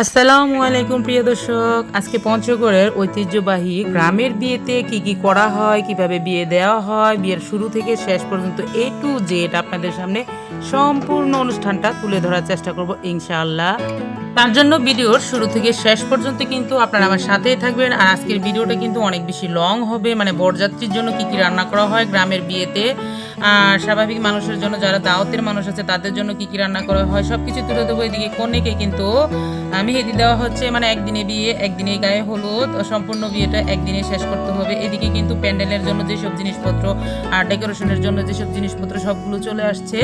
আসসালামু আলাইকুম, প্রিয় দর্শক। আজকে পঞ্চগড়ের ঐতিহ্যবাহী গ্রামের বিয়েতে কি কি করা হয়, কীভাবে বিয়ে দেওয়া হয়, বিয়ের শুরু থেকে শেষ পর্যন্ত এ টু জেড আপনাদের সামনে সম্পূর্ণ অনুষ্ঠানটা তুলে ধরার চেষ্টা করব ইনশাআল্লাহ। তার জন্য ভিডিওর শুরু থেকে শেষ পর্যন্ত কিন্তু আপনারা আমার সাথেই থাকবেন। আর আজকের ভিডিওটা কিন্তু অনেক বেশি লং হবে। মানে বরযাত্রীর জন্য কি কি রান্না করা হয় গ্রামের বিয়েতে। স্বাভাবিক মানুষের জন্য যারা দাওয়াতের মানুষ আছে, তাদের জন্য কি কি রান্না করা হয় সব কিছু তুলে দেবো এদিকে। কনেকে কিন্তু মেহেদি দেওয়া হচ্ছে মানে একদিনে বিয়ে, একদিনে গায়ে হলুদ সম্পূর্ণ বিয়েটা একদিনে শেষ করতে হবে। এদিকে কিন্তু প্যান্ডেলের জন্য যেসব জিনিসপত্র আর ডেকোরেশনের জন্য যেসব জিনিসপত্র, সবগুলো চলে আসছে।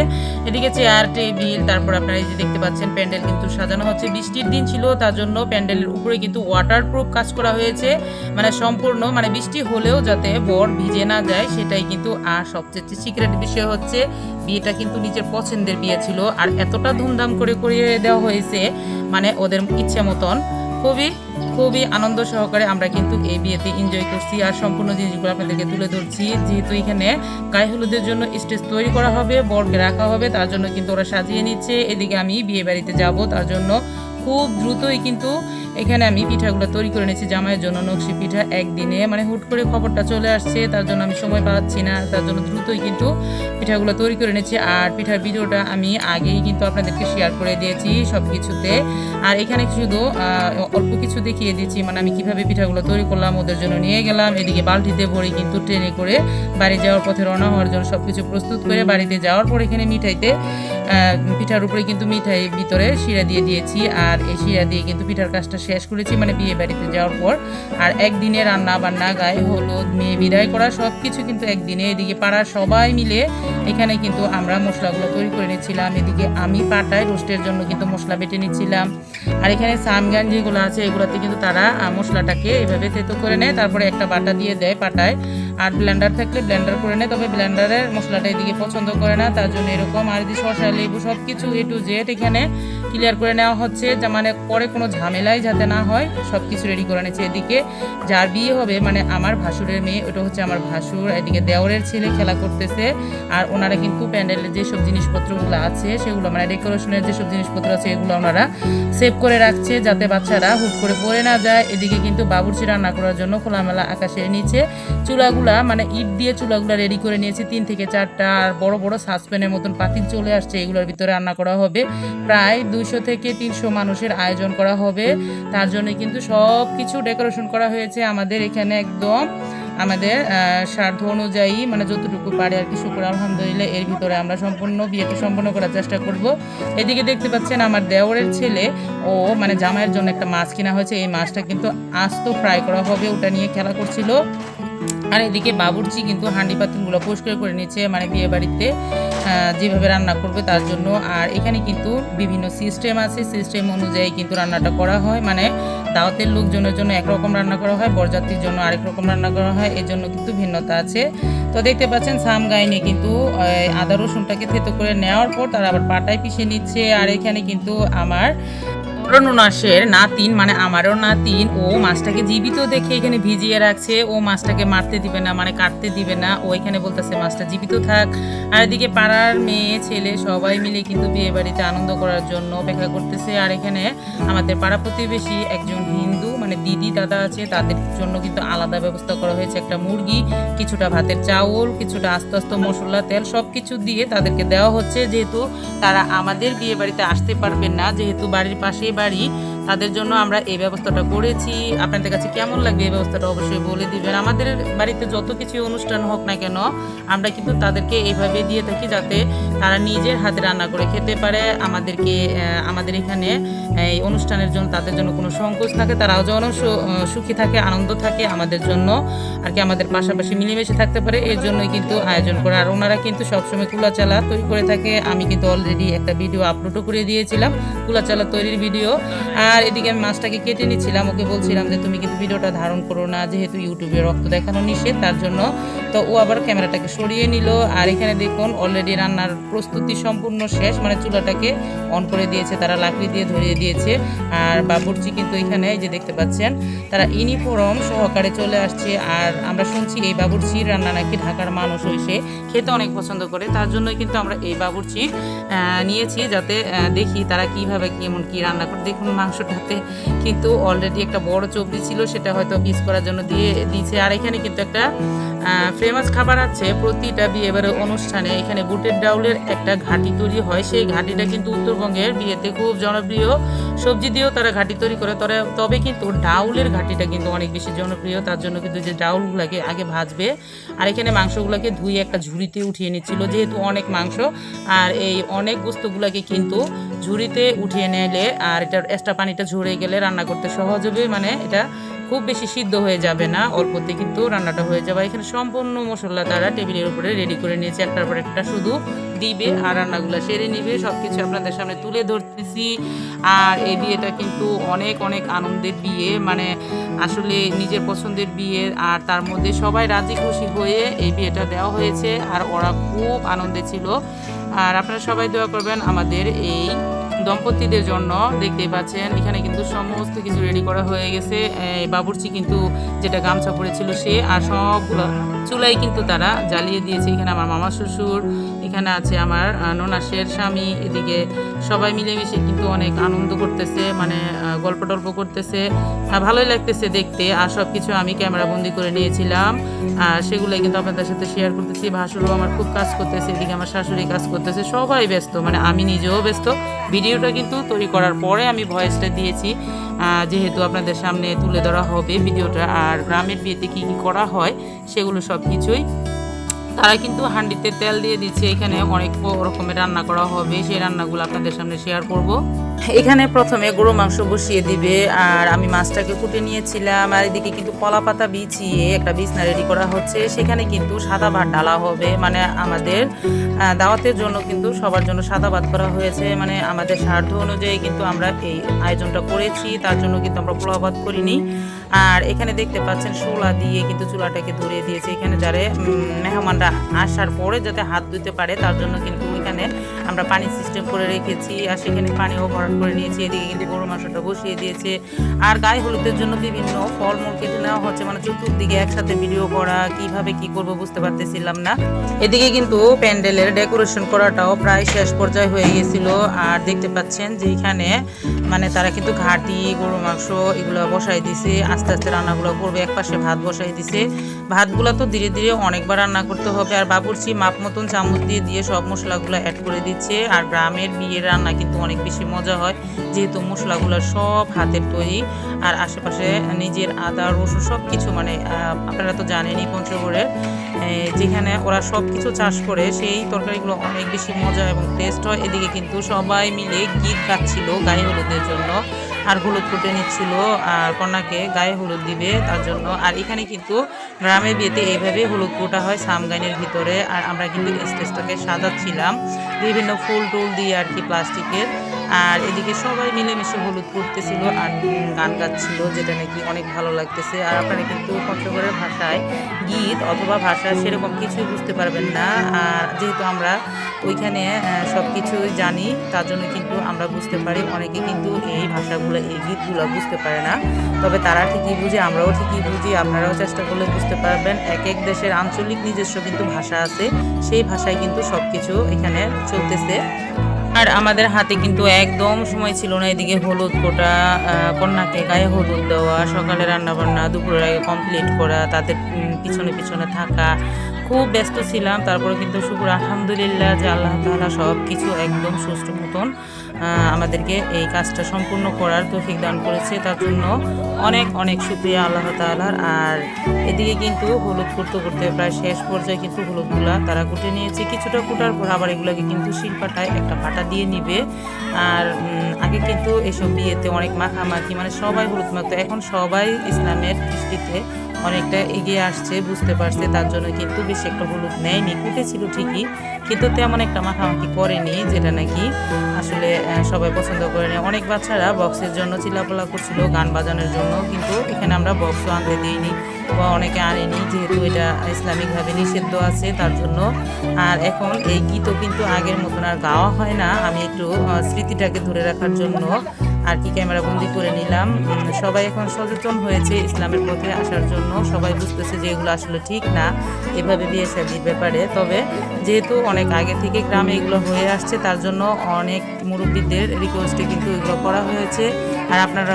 এদিকে চেয়ার, টেবিল, তারপর আপনারা এই যে দেখতে পাচ্ছেন, প্যান্ডেল কিন্তু সাজানো হচ্ছে। বৃষ্টির দিন ছিল, তার জন্য প্যান্ডেলের উপরে কিন্তু ওয়াটারপ্রুফ কাজ করা হয়েছে। মানে সম্পূর্ণ মানে বৃষ্টি হলেও যাতে বর ভিজে না যায়, সেটাই কিন্তু আর সবচেয়ে সিক্রেট বিষয় হচ্ছে, বিয়েটা কিন্তু নিজের পছন্দের বিয়ে ছিল আর এতটা ধুমধাম করে করিয়ে দেওয়া হয়েছে মানে ওদের ইচ্ছে মতন। খুবই খুবই আনন্দ সহকারে আমরা কিন্তু এই বিয়েতে এনজয় করছি আর সম্পূর্ণ জিনিসগুলো আপনাদেরকে তুলে ধরছি। যেহেতু এখানে গায়ে হলুদের জন্য স্টেজ তৈরি করা হবে, বরকে রাখা হবে, তার জন্য কিন্তু ওরা সাজিয়ে নিচ্ছে। এদিকে আমি বিয়ে বাড়িতে যাব, তার জন্য খুব দ্রুতই কিন্তু এখানে আমি পিঠাগুলো তৈরি করে নিয়েছি জামাইয়ের জন্য, নকশি পিঠা একদিনে। মানে হুট করে খবরটা চলে আসছে, তার জন্য আমি সময় পাচ্ছি না, তার জন্য দ্রুতই কিন্তু পিঠাগুলো তৈরি করে নিয়েছি। আর পিঠার ভিডিওটা আমি আগেই কিন্তু আপনাদেরকে শেয়ার করে দিয়েছি সব কিছুতে আর এখানে শুধু অল্প কিছু দেখিয়ে দিয়েছি মানে আমি কীভাবে পিঠাগুলো তৈরি করলাম, ওদের জন্য নিয়ে গেলাম। এদিকে বালতিতে ভরে কিন্তু ট্রেনে করে বাড়ি যাওয়ার পথে রওনা হওয়ার জন্য সব কিছু প্রস্তুত করে বাড়িতে যাওয়ার পর এখানে মিঠাইতে পিঠার উপরে কিন্তু মিঠাই ভিতরে শিরা দিয়ে দিয়েছি। আর এই শিরা দিয়ে কিন্তু পিঠার কাজটা শেষ করেছি মানে বিয়ে বাড়িতে যাওয়ার পর। আর একদিনে রান্না বান্না, গায়ে হলুদ, মেয়ে বিদায় করা সব কিছু কিন্তু একদিনে এদিকে পাড়ার সবাই মিলে। এখানে কিন্তু আমরা মশলাগুলো তৈরি করে নিচ্ছিলাম। এদিকে আমি পাটায় রোস্টের জন্য কিন্তু মশলা বেটে নিচ্ছিলাম। আর এখানে সামগান যেগুলো আছে, এগুলোতে কিন্তু তারা মশলাটাকে এভাবে তেতো করে নেয়। তারপরে একটা বাটা দিয়ে দেয় পাটায়। আর ব্লেন্ডার থাকলে ব্লেন্ডার করে নেয় তবে ব্লেন্ডারের মশলাটা এদিকে পছন্দ করে না, তার জন্য এরকম আর যদি শসা লেবু সব কিছু এ টু জেড এখানে ক্লিয়ার করে নেওয়া হচ্ছে, যা মানে পরে কোনো ঝামেলাই যাতে না হয় সব কিছু রেডি করে নিচ্ছে এদিকে। যার বিয়ে হবে মানে আমার ভাসুরের মেয়ে, ওটা হচ্ছে আমার ভাসুর, এদিকে দেওরের ছেলে খেলা করতেছে, আর ওনারা কিন্তু প্যান্ডেলের যেসব জিনিসপত্রগুলো আছে, সেগুলো মানে ডেকোরেশনের যেসব জিনিসপত্র আছে, এগুলো ওনারা সেভ করে রাখছে, যাতে বাচ্চারা হুট করে পড়ে না যায়। এদিকে কিন্তু বাবুর্চি রান্না করার জন্য খোলামেলা আকাশের নিচে চুলাগুলা মানে ইট দিয়ে চুলাগুলা রেডি করে নিয়েছি, তিন থেকে চারটা, আর বড় বড় সাসপেনের মতন পাতিল চলে আসছে, এগুলোর ভিতরে রান্না করা হবে। প্রায় দুইশো থেকে তিনশো মানুষের আয়োজন করা হবে। তার জন্য কিন্তু সব কিছু ডেকোরেশন করা হয়েছে আমাদের এখানে একদম। আমাদের স্বার্থ অনুযায়ী মানে যতটুকু পারে আর কি, শুক্র আলহামদুলিল্লাহ, এর ভিতরে আমরা সম্পূর্ণ বিয়েটা সম্পন্ন করার চেষ্টা করব। এদিকে দেখতে পাচ্ছেন আমার দেওরের ছেলে, ও মানে জামাইয়ের জন্য একটা মাছ কিনা হয়েছে। এই মাছটা কিন্তু আস্ত ফ্রাই করা হবে, ওটা নিয়ে খেলা করছিল। আর এদিকে বাবুর্চি কিন্তু হাঁডি পাতিলগুলো পরিষ্কার করে নিচ্ছে মানে বিয়ে বাড়িতে যেভাবে রান্না করবে তার জন্য। আর এখানে কিন্তু বিভিন্ন সিস্টেম আছে সিস্টেম অনুযায়ী কিন্তু রান্নাটা করা হয়। মানে দাওয়াতের লোকজনের জন্য একরকম রান্না করা হয়, বরযাত্রীর জন্য আরেক রকম রান্না করা হয়, এর জন্য কিন্তু ভিন্নতা আছে। তো দেখতে পাচ্ছেন, সাম গাইনে কিন্তু আদা রসুনটাকে থেতো করে নেওয়ার পর তারা আবার পাটায় পিষে নিচ্ছে। আর এখানে কিন্তু আমার রনুনাসের নাতিন মানে আমারও নাতিন, ও মাছটাকে জীবিত দেখে এখানে ভিজিয়ে রাখছে। ও মাছটাকে মারতে দিবে না মানে কাটতে দিবে না। ও এখানে বলতেছে, মাছটা জীবিত থাক। আর এদিকে পাড়ার মেয়ে, ছেলে সবাই মিলে কিন্তু বিয়ে বাড়িতে আনন্দ করার জন্য অপেক্ষা করতেছে। আর এখানে আমাদের পাড়া প্রতিবেশী একজন হিন্দু মানে দিদি দাদা আছে, তাদের জন্য কিন্তু আলাদা ব্যবস্থা করা হয়েছে একটা মুরগি, কিছুটা ভাতের চাউল, কিছুটা আস্তে আস্তে মশলা, তেল সব কিছু দিয়ে তাদেরকে দেওয়া হচ্ছে। যেহেতু তারা আমাদের বিয়ে বাড়িতে আসতে পারবেন না, যেহেতু বাড়ির পাশেই বাড়ি, তাদের জন্য আমরা এই ব্যবস্থাটা করেছি। আপনাদের কাছে কেমন লাগবে এই ব্যবস্থাটা অবশ্যই বলে দিবেন। আমাদের বাড়িতে যত কিছু অনুষ্ঠান হোক না কেন, আমরা কিন্তু তাদেরকে এইভাবে দিয়ে থাকি যাতে তারা নিজের হাতে রান্না করে খেতে পারে। আমাদেরকে আমাদের এখানে, এই অনুষ্ঠানের জন্য তাদের জন্য কোনো সংকোচ থাকে, তারাও যেন সুখী থাকে, আনন্দ থাকে আমাদের জন্য, আর কি আমাদের পাশাপাশি মিলেমিশে থাকতে পারে, এর জন্যই কিন্তু আয়োজন করে। আর ওনারা কিন্তু সবসময় কুলা চালা তৈরি করে থাকে। আমি কিন্তু অলরেডি একটা ভিডিও আপলোডও করে দিয়েছিলাম কুলা চালা তৈরির ভিডিও আর এদিকে আমি মাছটাকে কেটে নিচ্ছিলাম, ওকে বলছিলাম যে তুমি কিন্তু ভিডিওটা ধারণ করো না, যেহেতু ইউটিউবে রক্ত দেখানো নিষেধ, তার জন্য। তো ও আবার ক্যামেরাটাকে সরিয়ে নিল, আর এখানে দেখুন অলরেডি রান্নার প্রস্তুতি সম্পূর্ণ শেষ মানে চুলাটাকে অন করে দিয়েছে, তারা লাকড়ি দিয়ে ধরিয়ে দিয়েছে। আর বাবুর্চি কিন্তু এখানে যে দেখতে পাচ্ছেন, তারা ইউনিফর্ম সহকারে চলে আসছে। আর আমরা শুনছি এই বাবুর্চির রান্না নাকি ঢাকার মানুষ হয়েছে খেতে অনেক পছন্দ করে। তার জন্যই কিন্তু আমরা এই বাবুর্চি নিয়েছি যাতে দেখি তারা কীভাবে কেমন কি রান্না করে। দেখুন মাংস মাংসটাতে কিন্তু অলরেডি একটা বড় চবড়ি ছিল, সেটা হয়তো পিস করার জন্য দিয়ে দিয়েছে। আর এখানে কিন্তু একটা ফেমাস খাবার আছে। প্রতিটা বিয়েবারের অনুষ্ঠানে এখানে বুটের ডাউলের একটা ঘাটি তৈরি হয়। সেই ঘাটিটা কিন্তু উত্তরবঙ্গের বিয়েতে খুব জনপ্রিয়। সবজি দিয়েও তারা ঘাটি তৈরি করে। তবে কিন্তু ডাউলের ঘাটিটা কিন্তু অনেক বেশি জনপ্রিয়, তার জন্য কিন্তু যে ডাউলগুলোকে আগে ভাজবে। আর এখানে মাংসগুলোকে ধুয়ে একটা ঝুড়িতে উঠিয়ে নিচ্ছিল, যেহেতু অনেক মাংস, আর এই অনেক বস্তুগুলোকে কিন্তু ঝুড়িতে উঠিয়ে নিলে আর এটা এক্সট্রা পানিটা ঝরে গেলে রান্না করতে সহজ হবে। মানে এটা খুব বেশি সিদ্ধ হয়ে যাবে না। অল্পতে কিন্তু রান্নাটা হয়ে যাবে। এখানে সম্পূর্ণ মশলা তারা টেবিলের উপরে রেডি করে নিয়েছে। একটার পর একটা শুধু দিবে আর রান্নাগুলো সেরে নিবে। সব কিছু আপনাদের সামনে তুলে ধরতেছি। আর এই বিয়েটা কিন্তু অনেক অনেক আনন্দের বিয়ে। মানে আসলে নিজের পছন্দের বিয়ে। আর তার মধ্যে সবাই রাজি খুশি হয়ে এই বিয়েটা দেওয়া হয়েছে। আর ওরা খুব আনন্দে ছিল। আর আপনারা সবাই দোয়া করবেন আমাদের এই দম্পতিদের জন্য দেখতে পাচ্ছেন এখানে কিন্তু সমস্ত কিছু রেডি করা হয়ে গেছে। বাবুর্চি কিন্তু যেটা গামছা পরেছিল সে আর সবগুলো চুলাই কিন্তু তারা জ্বালিয়ে দিয়েছে। এখানে আমার মামা শ্বশুর এখানে আছে আমার আহ, ননাসের স্বামী এদিকে সবাই মিলেমিশে কিন্তু অনেক আনন্দ করতেছে মানে গল্প টল্প করতেছে। ভালোই লাগতেছে দেখতে আর সব কিছু আমি ক্যামেরা বন্দি করে নিয়েছিলাম। আর সেগুলো কিন্তু আপনাদের সাথে শেয়ার করতেছি। ভাসুরও আমার খুব কাজ করতেছে এদিকে আমার শাশুড়ি কাজ করতেছে সবাই ব্যস্ত মানে আমি নিজেও ব্যস্ত ভিডিওটা কিন্তু তৈরি করার পরে আমি ভয়েসটা দিয়েছি। যেহেতু আপনাদের সামনে তুলে ধরা হবে ভিডিওটা আর গ্রামের বিয়েতে কী কী করা হয় সেগুলো সব কিছুই তারা কিন্তু হান্ডিতে তেল দিয়ে দিচ্ছে, এখানে অনেক রকমের রান্না করা হবে, সেই রান্নাগুলো আপনাদের সামনে শেয়ার করব। এখানে প্রথমে গরু মাংস বসিয়ে দিবে, আর আমি মাছটাকে কুটে নিয়েছিলাম, আর এদিকে কিন্তু কলা পাতা বিছিয়ে একটা বিছনা রেডি করা হচ্ছে। সেখানে কিন্তু সাদা ভাত ডালা হবে মানে আমাদের দাওয়াতের জন্য কিন্তু সবার জন্য সাদা ভাত করা হয়েছে। মানে আমাদের স্বার্থ অনুযায়ী কিন্তু আমরা এই আয়োজনটা করেছি, তার জন্য কিন্তু আমরা পোলাও ভাত করিনি। আর এখানে দেখতে পাচ্ছেন শোলা দিয়ে কিন্তু চুলাটাকে ধরিয়ে দিয়েছে। এখানে যারা মেহমানরা আসার পরে যাতে হাত ধুতে পারে, তার জন্য কিন্তু এখানে আমরা পানি সিস্টেম করে রেখেছি, আর সেখানে পানিও ভরাট করে নিয়েছি, এদিকে কিন্তু গরু মাংসটা বসিয়ে দিয়েছে। আর গায়ে হলুদের জন্য বিভিন্ন ফলমূল কেটে নেওয়া হচ্ছে মানে চতুর্দিকে একসাথে ভিডিও করা, কীভাবে কি করব বুঝতে পারতেছিলাম না। এদিকে কিন্তু প্যান্ডেলের ডেকোরেশন করাটাও প্রায় শেষ পর্যায়ে হয়ে গেছিল। আর দেখতে পাচ্ছেন যে এখানে মানে তারা কিন্তু ঘাটি গরু মাংস এগুলো বসাই দিছে, আস্তে আস্তে রান্নাগুলো করবে এক পাশে ভাত বসাই দিছে। ভাতগুলো তো ধীরে ধীরে অনেকবার রান্না করতে হবে। আর বাবুরচি মাপ মতন চামচ দিয়ে দিয়ে সব মশলাগুলো অ্যাড করে দিচ্ছে। আর গ্রামের বিয়ের রান্না কিন্তু অনেক বেশি মজা হয়, যেহেতু মশলাগুলো সব হাতের তৈরি। আর আশেপাশে নিজের আদা, রসুন সব কিছু মানে আপনারা তো জানেনই পঞ্চগড়ের যেখানে ওরা সব কিছু চাষ করে, সেই তরকারিগুলো অনেক বেশি মজা এবং টেস্ট হয়। এদিকে কিন্তু সবাই মিলে গীত গাচ্ছিল গায়ে হলুদের জন্য, আর হলুদ ফুটে নিচ্ছিল, আর কন্যাকে গায়ে হলুদ দিবে তার জন্য। আর এখানে কিন্তু গ্রামের বিয়েতে এইভাবে হলুদ ফোটা হয় সামগাইনের ভিতরে, আর আমরা কিন্তু স্টেজটাকে সাজাচ্ছিলাম। বিভিন্ন ফুল টুল দিয়ে আর কি প্লাস্টিকের। আর এদিকে সবাই মিলেমিশে হলুদ ফুটতেছিল আর গান গাচ্ছিল, যেটা নাকি অনেক ভালো লাগতেছে। আর আপনারা কিন্তু পঞ্চগড়ের ভাষায় গীত অথবা ভাষা সেরকম কিছুই বুঝতে পারবেন না। আর যেহেতু আমরা ওইখানে সব কিছুই জানি, তার জন্য কিন্তু আমরা বুঝতে পারি। অনেকে কিন্তু এই ভাষাগুলো, এই গীতগুলো বুঝতে পারে না। তবে তারা ঠিকই বুঝে, আমরাও ঠিকই বুঝি, আপনারাও চেষ্টা করলে বুঝতে পারবেন। এক এক দেশের আঞ্চলিক নিজস্ব কিন্তু ভাষা আছে। সেই ভাষায় কিন্তু সব কিছু এখানে চলতেছে। আর আমাদের হাতে কিন্তু একদম সময় ছিল না, এদিকে হলুদ কোটা কন্যাকে গায়ে হলুদ দেওয়া, সকালে রান্নাবান্না, দুপুরের আগে কমপ্লিট করা, তাদের পিছনে পিছনে থাকা। খুব ব্যস্ত ছিলাম, তারপরে কিন্তু শুকুর আলহামদুলিল্লাহ যে আল্লাহ তালা সব কিছু একদম সুষ্ঠু মতন আমাদেরকে এই কাজটা সম্পূর্ণ করার তৌফিক দান করেছে। তার জন্য অনেক অনেক সুপ্রিয়া আল্লাহ তাআলার। আর এদিকে কিন্তু হলুদ করতে করতে প্রায় শেষ পর্যায়ে কিন্তু হলুদগুলা তারা কুটে নিয়েছে। কিছুটা কুটার পর আবার এগুলোকে কিন্তু শিল্পাটায় একটা পাটা দিয়ে নিবে। আর আগে কিন্তু এসব বিয়েতে অনেক মাখামাখি মানে সবাই হলুদ মাখতো। এখন সবাই ইসলামের দৃষ্টিতে অনেকটা এগিয়ে আসছে, বুঝতে পারছে, তার জন্য কিন্তু বেশি একটা হলুদ নেয়নি। কুটেছিল ঠিকই, কিন্তু তেমন একটা মাখামাখি করেনি, যেটা নাকি আসলে সবাই পছন্দ করেনি অনেক বাচ্চারা বক্সের জন্য চিল্লাপালা করছিল, গান বাজানোর জন্য, কিন্তু এখানে আমরা বক্সও আনতে দিইনি বা অনেকে আনেনি, যেহেতু এটা ইসলামিকভাবে নিষিদ্ধ আছে, তার জন্য। আর এখন এই গীতও কিন্তু আগের মতন আর গাওয়া হয় না। আমি একটু স্মৃতিটাকে ধরে রাখার জন্য আর কি ক্যামেরা বন্দি করে নিলাম। সবাই এখন সচেতন হয়েছে ইসলামের পথে আসার জন্য। সবাই বুঝতেছে যে এগুলো আসলে ঠিক না, এভাবে বিয়ে শাদির ব্যাপারে। তবে যেহেতু অনেক আগে থেকে গ্রামে এগুলো হয়ে আসছে, তার জন্য অনেক মুরব্বীদের রিকোয়েস্টে কিন্তু এগুলো করা হয়েছে। আর আপনারা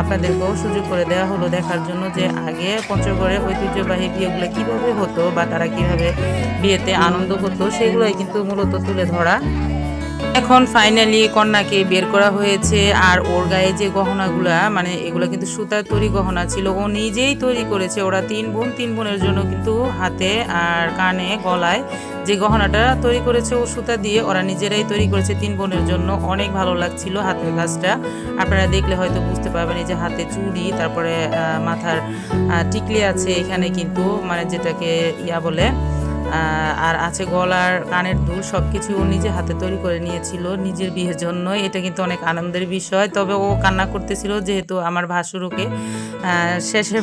আপনাদেরকেও সুযোগ করে দেওয়া হলো দেখার জন্য যে আগে পঞ্চগড়ে ঐতিহ্যবাহী বিয়েগুলো কীভাবে হতো বা তারা কীভাবে বিয়েতে আনন্দ করতো, সেগুলোই কিন্তু মূলত তুলে ধরা। এখন ফাইনালি কন্যাকে বের করা হয়েছে আর ওর গায়ে যে গহনাগুলা মানে এগুলো কিন্তু সুতার তৈরি গহনা ছিল, ও নিজেই তৈরি করেছে। ওরা তিন বোন, তিন বোনের জন্য কিন্তু হাতে আর কানে, গলায় যে গহনাটা তৈরি করেছে ও সুতা দিয়ে, ওরা নিজেরাই তৈরি করেছে তিন বোনের জন্য। অনেক ভালো লাগছিল হাতের কাজটা। আপনারা দেখলে হয়তো বুঝতে পারবেন, এই যে হাতে চুড়ি, তারপরে মাথার টিকলি আছে এখানে কিন্তু মানে যেটাকে ইয়া বলে আর আছে গলার, কানের দুল সব কিছু ও নিজে হাতে তৈরি করে নিয়েছিল নিজের বিয়ের জন্য। এটা কিন্তু অনেক আনন্দের বিষয়। তবে ও কান্না করতেছিল যেহেতু আমার ভাসুরকে। শেষে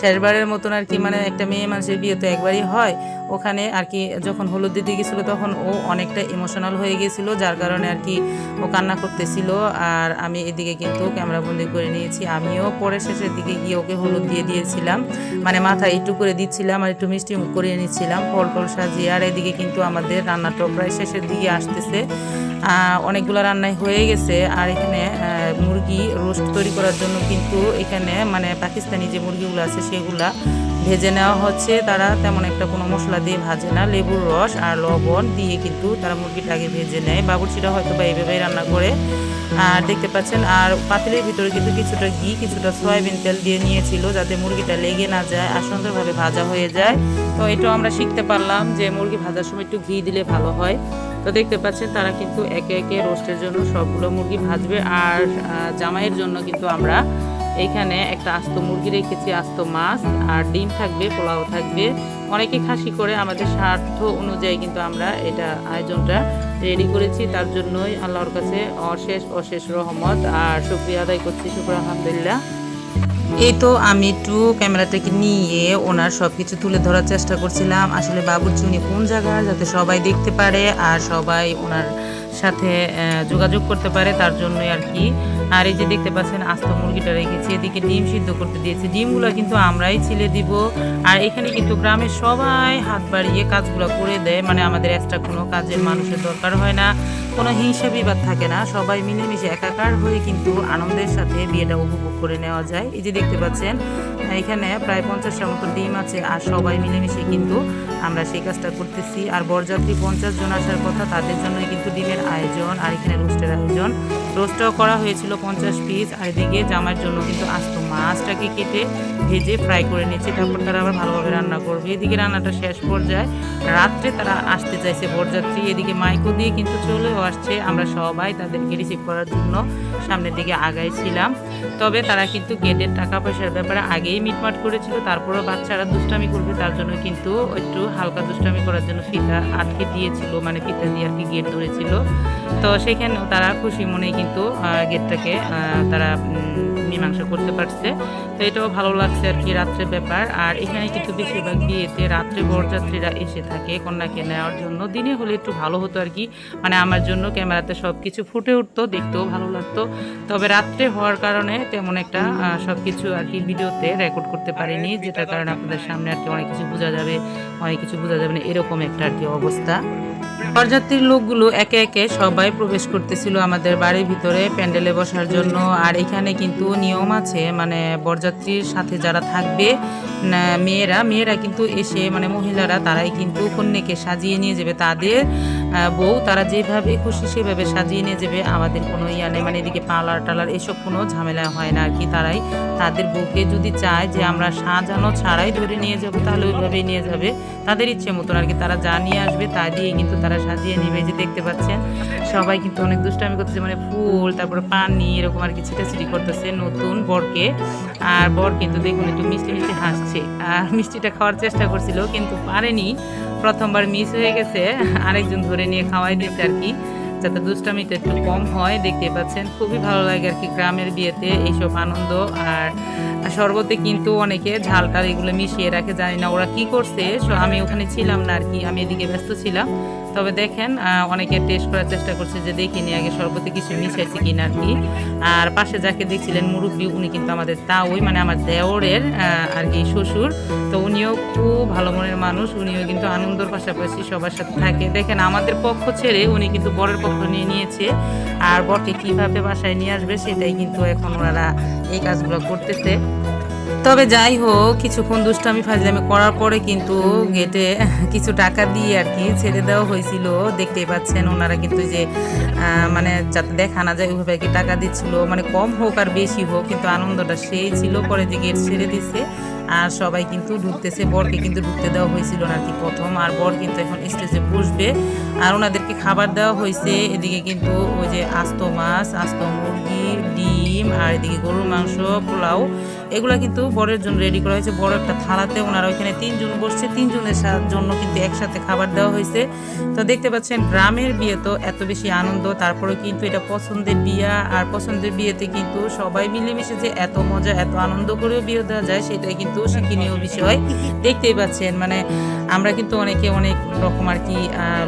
শেষবারের মতন আর কি মানে একটা মেয়ে মানুষের বিয়ে তো একবারই হয়। ওখানে আর কি যখন হলুদ দিতে গেছিল তখন ও অনেকটা ইমোশনাল হয়ে গেছিল, যার কারণে আর কি ও কান্না করতেছিল। আর আমি এদিকে কিন্তু ক্যামেরা বন্দি করে নিয়েছি। আমিও পরে শেষের দিকে গিয়ে ওকে হলুদ দিয়ে দিয়েছিলাম। মানে মাথায় একটু করে দিচ্ছিলাম আর একটু মিষ্টি করিয়ে নিচ্ছিলাম। ফল টল সাজিয়ে। আর এদিকে কিন্তু আমাদের রান্নাটা প্রায় শেষের দিকে আসতেছে। অনেকগুলো রান্নাই হয়ে গেছে। আর এখানে মুরগি রোস্ট তৈরি করার জন্য কিন্তু এখানে মানে পাকিস্তানি যে মুরগিগুলো আছে সেগুলা ভেজে নেওয়া হচ্ছে। তারা তেমন একটা কোনো মশলা দিয়ে ভাজে না। লেবুর রস আর লবণ দিয়ে কিন্তু তারা মুরগিটা আগে ভেজে নেয়। বাবুর্চিটা হয়তো বা এইভাবেই রান্না করে। আর দেখতে পাচ্ছেন, আর পাতিলের ভিতরে কিন্তু কিছুটা ঘি, কিছুটা সয়াবিন তেল দিয়ে নিয়েছিল যাতে মুরগিটা লেগে না যায় আর সুন্দরভাবে ভাজা হয়ে যায়। তো এটাও আমরা শিখতে পারলাম যে মুরগি ভাজার সময় একটু ঘি দিলে ভালো হয়। তো দেখতে পাচ্ছেন, তারা কিন্তু একে একে রোস্টের জন্য সবগুলো মুরগি ভাজবে আর জামাইয়ের জন্য কিন্তু আমরা এইখানে একটা আস্ত মুরগি রেখেছি, আস্ত মাছ আর ডিম থাকবে, পোলাও থাকবে। অনেকে খাসি করে, আমাদের স্বার্থ অনুযায়ী কিন্তু আমরা এটা আয়োজনটা রেডি করেছি। তার জন্যই আল্লাহর কাছে অশেষ অশেষ রহমত আর শুক্রিয়া আদায় করছি। শুক্র আলহামদুলিল্লাহ। এই তো আমি একটু ক্যামেরাটাকে নিয়ে ওনার সব কিছু তুলে ধরার চেষ্টা করছিলাম। আসলে বাবুর্চি কোন জায়গার যাতে সবাই দেখতে পারে আর সবাই ওনার সাথে যোগাযোগ করতে পারে, তার জন্যই আর কি। আর এই যে দেখতে পাচ্ছেন, আস্ত মুরগিটা রেখেছি, এদিকে ডিম সিদ্ধ করতে দিয়েছি। ডিমগুলো কিন্তু আমরাই ছিলে দিব। আর এখানে কিন্তু গ্রামের সবাই হাত বাড়িয়ে কাজগুলো করে দেয় মানে আমাদের একটা কোনো কাজের মানুষের দরকার হয় না। কোনো হিংসা বিবাদ থাকে না। সবাই মিলেমিশে একাকার হয়ে কিন্তু আনন্দের সাথে বিয়েটা উপভোগ করে নেওয়া যায়। এই যে দেখতে পাচ্ছেন, এখানে প্রায় পঞ্চাশটার মতো ডিম আছে আর সবাই মিলেমিশে কিন্তু আমরা সেই কাজটা করতেছি। আর বরযাত্রী পঞ্চাশ জন আসার কথা, তাদের জন্যই কিন্তু ডিমের আয়োজন আর এখানে রোস্টের আয়োজন। রোস্টটাও করা হয়েছিল পঞ্চাশ পিস আর এদিকে জামার জন্য কিন্তু আস্ত মাছটাকে কেটে ভেজে ফ্রাই করে নিচ্ছে। তারপর তারা আবার ভালোভাবে রান্না করবে। এদিকে রান্নাটা শেষ পর্যায়ে রাত্রে তারা আসতে চাইছে বরযাত্রী। এদিকে মাইকো দিয়ে কিন্তু চলেও আসছে। আমরা সবাই তাদেরকে রিসিভ করার জন্য সামনের দিকে আগাইছিলাম। তবে তারা কিন্তু গেটের টাকা পয়সার ব্যাপারে আগেই মিটমাট করেছিল। তারপরও বাচ্চারা দুষ্টামি করবে, তার জন্য কিন্তু একটু হালকা দুষ্টামি করার জন্য ফিতা আটকে দিয়েছিল। মানে ফিতা দিয়ে আর কি গেট ধরেছিল। তো সেখানেও তারা খুশি মনেই কিন্তু গেটটাকে তারা মীমাংসা করতে পারছে। তো এটাও ভালো লাগছে আর কি রাত্রের ব্যাপার। আর এখানে কিন্তু বেশিরভাগ বিয়েতে রাত্রে বরযাত্রীরা এসে থাকে কন্যাকে নেওয়ার জন্য। দিনে হলে একটু ভালো হতো আর কি। মানে আমার জন্য ক্যামেরাতে সব কিছু ফুটে উঠতো, দেখতেও ভালো লাগতো। তবে রাত্রে হওয়ার কারণে তেমন একটা সব কিছু আর কি ভিডিওতে রেকর্ড করতে পারিনি, যেটার কারণে আপনাদের সামনে আর কি অনেক কিছু বোঝা যাবে, অনেক কিছু বোঝা যাবে না, এরকম একটা আর কি অবস্থা। বরযাত্রীর লোকগুলো একে একে সবাই প্রবেশ করতেছিল আমাদের বাড়ির ভিতরে প্যান্ডেলে বসার জন্য। আর এখানে কিন্তু নিয়ম আছে মানে বরযাত্রীর সাথে যারা থাকবে মেয়েরা মেয়েরা কিন্তু এসে মানে মহিলারা, তারাই কিন্তু কন্যাকে সাজিয়ে নিয়ে যাবে। তাদের বউ, তারা যেভাবে খুশি সেভাবে সাজিয়ে নিয়ে যাবে। আমাদের কোনো ইয়া নেই। মানে এদিকে পার্লার টালার এসব কোনো ঝামেলা হয় না আর কি। তারাই তাদের বউকে যদি চায় যে আমরা সাজানো ছাড়াই ধরে নিয়ে যাব, তাহলে ওইভাবেই নিয়ে যাবে। তাদের ইচ্ছে মতন আর কি। তারা যা নিয়ে আসবে তা দিয়ে কিন্তু তারা সাজিয়ে নেবে। যে দেখতে পাচ্ছেন, সবাই কিন্তু অনেক দুষ্টামি করতেছে। মানে ফুল, তারপরে পানি, এরকম আর কি ছিটাছিটি করতেছে নতুন বরকে। আর বর কিন্তু দেখুন একটু মিষ্টি মিষ্টি হাসছে। আর মিষ্টিটা খাওয়ার চেষ্টা করছিল, কিন্তু পারেনি। প্রথমবার মিস হয়ে গেছে। আরেকজন ধরে নিয়ে খাওয়াই দিচ্ছে আর কি, যাতে দুষ্টামিটা একটু কম হয়। দেখতে পাচ্ছেন, খুবই ভালো লাগে আর কি গ্রামের বিয়েতে এইসব আনন্দ। আর শরবতে কিন্তু অনেকে ঝাল টাল এগুলো মিশিয়ে রাখে, জানি না ওরা কি করছে। আমি ওখানে ছিলাম না আর কি, আমি এদিকে ব্যস্ত ছিলাম। তবে দেখেন অনেকে টেস্ট করার চেষ্টা করছে যে দেখিনি আগে সর্বতে কিছু মিশাইছে কিনা আর কি। আর পাশে যাকে দেখছিলেন মুরব্বী, উনি কিন্তু আমাদের তাওই মানে আমার দেওরের আর কি শ্বশুর। তো উনিও খুব ভালো মনের মানুষ, উনিও কিন্তু আনন্দর পাশাপাশি সবার সাথে থাকে। দেখেন, আমাদের পক্ষ ছেড়ে উনি কিন্তু বরের পক্ষ নিয়ে নিয়েছে। আর বরকে কীভাবে বাসায় নিয়ে আসবে সেটাই কিন্তু এখন ওনারা এই কাজগুলো করতেছে। তবে যাই হোক, কিছুক্ষণ দুষ্টামি ফাজলামি করার পরে কিন্তু গেটে কিছু টাকা দিয়ে আর কি ছেড়ে দেওয়া হয়েছিল। দেখতেই পাচ্ছেন ওনারা কিন্তু যে মানে যাতে দেখা না যায় ওইভাবে টাকা দিচ্ছিল। মানে কম হোক আর বেশি হোক, কিন্তু আনন্দটা সেই ছিল। পরে যে গেট ছেড়ে দিছে আর সবাই কিন্তু ঢুকতেছে, বরকে কিন্তু ঢুকতে দেওয়া হয়েছিল না কি প্রথম। আর বর কিন্তু এখন স্টেজে বসবে। আর ওনাদেরকে খাবার দেওয়া হয়েছে। এদিকে কিন্তু ওই যে আস্ত মাছ, আস্ত মুরগি, ডিম, আর এদিকে গরুর মাংস, পোলাও, এগুলো কিন্তু বরের জন্য রেডি করা হয়েছে। বড় একটা থালাতে ওনারা ওইখানে তিনজন বসছে। তিনজনের জন্য কিন্তু একসাথে খাবার দেওয়া হয়েছে। তো দেখতে পাচ্ছেন, গ্রামের বিয়ে তো এত বেশি আনন্দ। তারপরে কিন্তু এটা পছন্দের বিয়া। আর পছন্দের বিয়েতে কিন্তু সবাই মিলেমিশে যে এত মজা, এত আনন্দ করেও বিয়ে দেওয়া যায়, সেটাই কিন্তু শিক্ষণীয় বিষয়। দেখতেই পাচ্ছেন মানে আমরা কিন্তু অনেকে অনেক রকম আর কি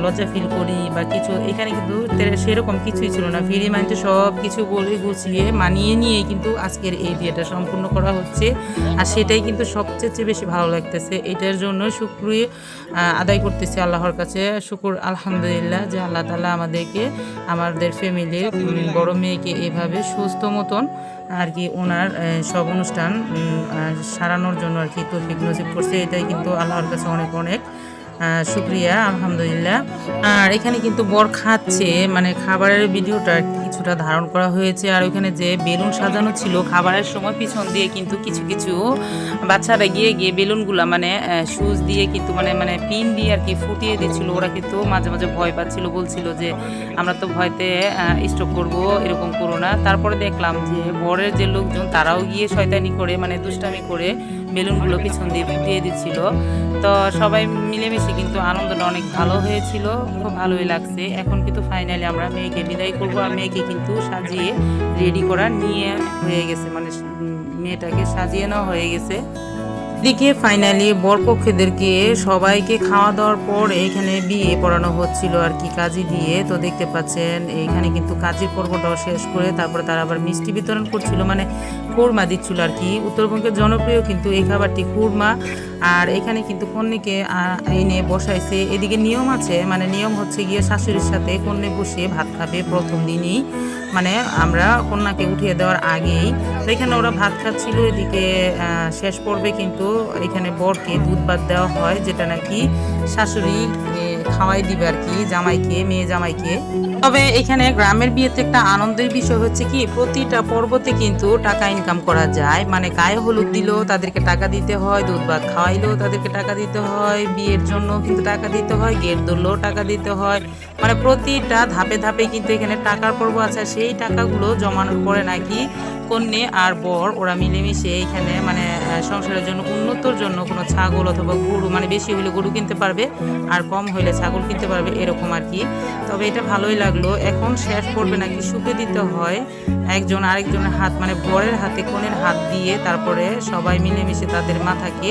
লজ্জা ফিল করি বা কিছু, এখানে কিন্তু সেরকম কিছুই ছিল না। ফিরি মাইন্ডে সব কিছু বলে গুছিয়ে, মানিয়ে নিয়ে কিন্তু আজকের এই বিয়েটা সম্পূর্ণ করা হচ্ছে। আর সেটাই কিন্তু সবচেয়ে চেয়ে বেশি ভালো লাগতেছে। এটার জন্য শুক্রিয়া আদায় করতেছি আল্লাহর কাছে। শুকুর, আলহামদুলিল্লাহ, যে আল্লাহ তালা আমাদেরকে, আমাদের ফ্যামিলির বড় মেয়েকে এভাবে সুস্থ মতন আর কি ওনার সব অনুষ্ঠান সারানোর জন্য আর কি তো নসিব করছে। এটাই কিন্তু আল্লাহর কাছে অনেক অনেক। শুক্রিয়া, আলহামদুলিল্লাহ। আর এখানে কিন্তু বর খাচ্ছে মানে খাবারের ভিডিওটা কিছুটা ধারণ করা হয়েছে। আর ওখানে যে বেলুন সাজানো ছিল, খাবারের সময় পিছন দিয়ে কিন্তু কিছু কিছু বাচ্চারা গিয়ে গিয়ে বেলুনগুলা মানে সুজ দিয়ে কিন্তু মানে মানে পিন দিয়ে আর কি ফুটিয়ে দিচ্ছিল। ওরা কিন্তু মাঝে মাঝে ভয় পাচ্ছিল, বলছিল যে আমরা তো ভয়তে স্টক করব, এরকম করো না। তারপরে দেখলাম যে বরের যে লোকজন, তারাও গিয়ে শয়তানি করে মানে দুষ্টামি করে বেলুনগুলো পিছন দিয়ে ফুটিয়ে দিচ্ছিল। তো সবাই মিলেমিশে কিন্তু আনন্দটা অনেক ভালো হয়েছিল, খুব ভালোই লাগছে। এখন কিন্তু ফাইনালি আমরা মেয়েকে বিদায় করব আর মেয়েকে কিন্তু সাজিয়ে রেডি করা নিয়ে হয়ে গেছে মানে মেয়েটাকে সাজিয়ে নেওয়া হয়ে গেছে। দিকে ফাইনালি বরপক্ষেদেরকে সবাইকে খাওয়া দাওয়ার পর এখানে বিয়ে পড়ানো হচ্ছিল আর কি কাজী দিয়ে। তো দেখতে পাচ্ছেন এইখানে কিন্তু কাজীর পর্বটাও শেষ করে তারপরে তারা আবার মিষ্টি বিতরণ করছিল মানে খুরমা দিচ্ছিল আর কি। উত্তরবঙ্গের জনপ্রিয় কিন্তু এই খাবারটি খুরমা। আর এখানে কিন্তু কন্যাকে এনে বসাইছে। এদিকে নিয়ম আছে মানে নিয়ম হচ্ছে গিয়ে শাশুড়ির সাথে কন্যা বসে ভাত খাবে প্রথম দিনই। মানে আমরা কন্যাকে উঠিয়ে দেওয়ার আগেই, তো এখানে ওরা ভাত খাচ্ছিল, এদিকে শেষ পর্বে কিন্তু এখানে বরকে দুধ ভাত দেওয়া হয়, যেটা নাকি শাশুড়ি খাওয়াই দিবে আর কি, জামাইকে, মেয়ে জামাইকে। তবে এখানে গ্রামের বিয়েতে একটা আনন্দের বিষয় হচ্ছে কি, প্রতিটা পর্বতে কিন্তু টাকা ইনকাম করা যায়। মানে গায়ে হলুদ দিলেও তাদেরকে টাকা দিতে হয়, দুধ ভাত খাওয়াইলেও তাদেরকে টাকা দিতে হয়, বিয়ের জন্য কিন্তু টাকা দিতে হয়, গেট ধরলেও টাকা দিতে হয়। মানে প্রতিটা ধাপে ধাপে কিন্তু এখানে টাকার পর্ব আছে সেই টাকাগুলো জমানোর পরে নাকি কন্যে আর বর, ওরা মিলেমিশে এখানে মানে সংসারের জন্য, উন্নতর জন্য কোনো ছাগল অথবা গরু মানে বেশি হলে গরু কিনতে পারবে, আর কম হলে ছাগল কিনতে পারবে, এরকম আর কি। তবে এটা ভালোই লাগল, এখন শেষ পড়বে নাকি শুকে দিতে হয়। একজন আরেকজনের হাত মানে বরের হাতে, কনের হাত দিয়ে তারপরে সবাই মিলেমিশে তাদের মাথাকে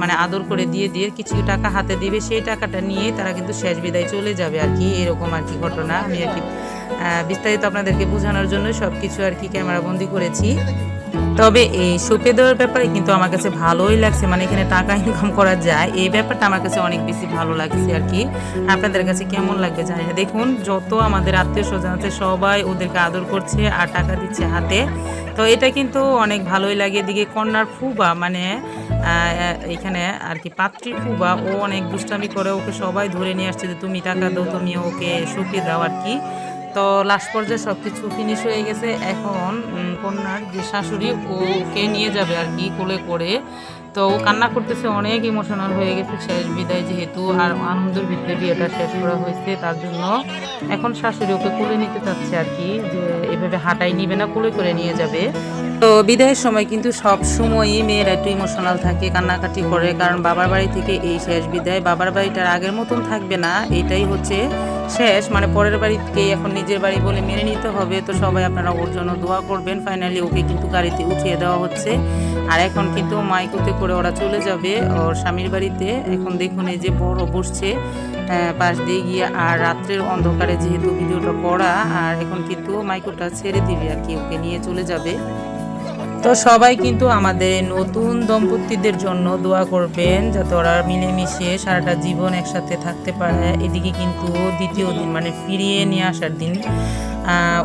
মানে আদর করে দিয়ে দিয়ে কিছু টাকা হাতে দিবে, সেই টাকাটা নিয়ে তারা কিন্তু শেষ বিদায় চলে যাবে আর কি। এরকম আর কি ঘটনা। আমি আর কি বিস্তারিত আপনাদেরকে বোঝানোর জন্য সব কিছু আর কি ক্যামেরাবন্দি করেছি। তবে এই শোকে দেওয়ার ব্যাপারে কিন্তু আমার কাছে ভালোই লাগছে। মানে এখানে টাকা ইনকাম করা যায়। এই ব্যাপারটা আমার কাছে অনেক বেশি ভালো লাগছে আর কি। আপনাদের কাছে কেমন লাগবে জানি না দেখুন। যত আমাদের আত্মীয় স্বজন আছে, সবাই ওদেরকে আদর করছে আর টাকা দিচ্ছে হাতে। তো এটা কিন্তু অনেক ভালোই লাগে। এদিকে কন্যার ফুবা মানে এখানে আর কি পাত্রী ফুবা, ও অনেক দুষ্টামি করে। ওকে সবাই ধরে নিয়ে আসছে যে, তুমি টাকা দাও, তুমি ওকে সুখে দাও আর কি। তো লাস্ট পর্যায়ে সব কিছু ফিনিশ হয়ে গেছে। এখন কন্যার যে শাশুড়ি, ওকে নিয়ে যাবে আর কি কোলে করে। তো ও কান্না করতেছে, অনেক ইমোশনাল হয়ে গেছে শেষ বিদায় যেহেতু, আর আনন্দের ভিতরে বিয়েটা শেষ করা হয়েছে, তার জন্য এখন শাশুড়ি ওকে কোলে নিতে চাচ্ছে আর কি, যে এভাবে হাঁটাই নিবে না, কোলে করে নিয়ে যাবে। তো বিদায়ের সময় কিন্তু সব সময়ই মেয়েরা একটু ইমোশনাল থাকে, কান্নাকাটি করে, কারণ বাবার বাড়ি থেকে এই শেষ বিদায় বাবার বাড়িটার আগের মতন থাকবে না, এটাই হচ্ছে শেষ মানে পরের বাড়িকে এখন নিজের বাড়ি বলে মেনে নিতে হবে। তো সবাই আপনারা ওর জন্য দোয়া করবেন। ফাইনালি ওকে কিন্তু গাড়িতে উঠিয়ে দেওয়া হচ্ছে। আর এখন কিন্তু মাইকুতে করে ওরা চলে যাবে ওর স্বামীর বাড়িতে। এখন দেখুন এই যে বড় বসছে পাশ দিয়ে গিয়ে। আর রাত্রের অন্ধকারে যেহেতু ভিডিওটা করা, আর এখন কিন্তু মাইকুটা ছেড়ে দিবে আর কি, ওকে নিয়ে চলে যাবে। তো সবাই কিন্তু আমাদের নতুন দম্পতিদের জন্য দোয়া করবেন যাতে ওরা মিলেমিশে সারাটা জীবন একসাথে থাকতে পারে। এদিকে কিন্তু দ্বিতীয় দিন মানে ফিরিয়ে নিয়ে আসার দিন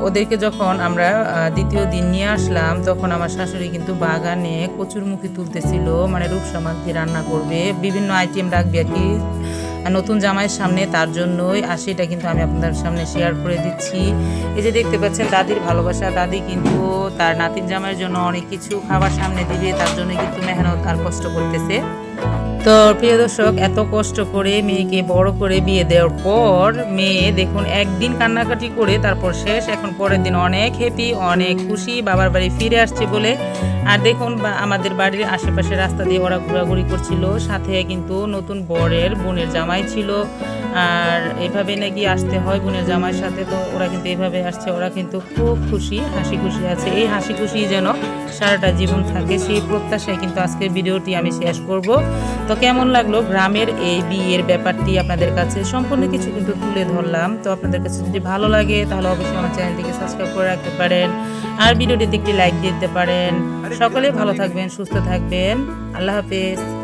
ওদেরকে যখন আমরা দ্বিতীয় দিন নিয়ে আসলাম, তখন আমার শাশুড়ি কিন্তু বাগানে কচুরমুখী তুলতেছিল মানে রূপসা মাছ দিয়ে রান্না করবে, বিভিন্ন আইটেম রাখবে আর কি। আর নতুন জামাইয়ের সামনে তার জন্যই আর সেটা কিন্তু আমি আপনাদের সামনে শেয়ার করে দিচ্ছি। এই যে দেখতে পাচ্ছেন, দাদির ভালোবাসা। দাদি কিন্তু তার নাতিন জামাইয়ের জন্য অনেক কিছু খাবার সামনে দিবে, তার জন্য কিন্তু মেহনত আর কষ্ট করতেছে। তো প্রিয় দর্শক, এত কষ্ট করে মেয়েকে বড় করে বিয়ে দেওয়ার পর মেয়ে দেখুন একদিন কান্নাকাটি করে তারপর শেষ। এখন পরের দিন অনেক হ্যাপি অনেক খুশি, বাবার বাড়ি ফিরে আসছে বলে। আর দেখুন আমাদের বাড়ির আশেপাশে রাস্তা দিয়ে ওরা ঘোরাঘুরি করছিল। সাথে কিন্তু নতুন বরের বোনের জামাই ছিল। আর এভাবে নাকি আসতে হয় বোনের জামাইয়ের সাথে, তো ওরা কিন্তু এভাবে আসছে। ওরা কিন্তু খুব খুশি, হাসি খুশি আছে। এই হাসি খুশি যেন সারাটা জীবন থাকে, সেই প্রত্যাশায় কিন্তু আজকের ভিডিওটি আমি শেষ করব। তো কেমন লাগল গ্রামের এই বিয়ের ব্যাপারটি আপনাদের কাছে? সম্পূর্ণ কিছু কিন্তু তুলে ধরলাম। তো আপনাদের কাছে যদি ভালো লাগে, তাহলে অবশ্যই আমার চ্যানেলটিকে সাবস্ক্রাইব করে রাখতে পারেন। আর ভিডিওটিতে একটি লাইক দিতে পারেন। সকলে ভালো থাকবেন, সুস্থ থাকবেন। আল্লাহ হাফেজ।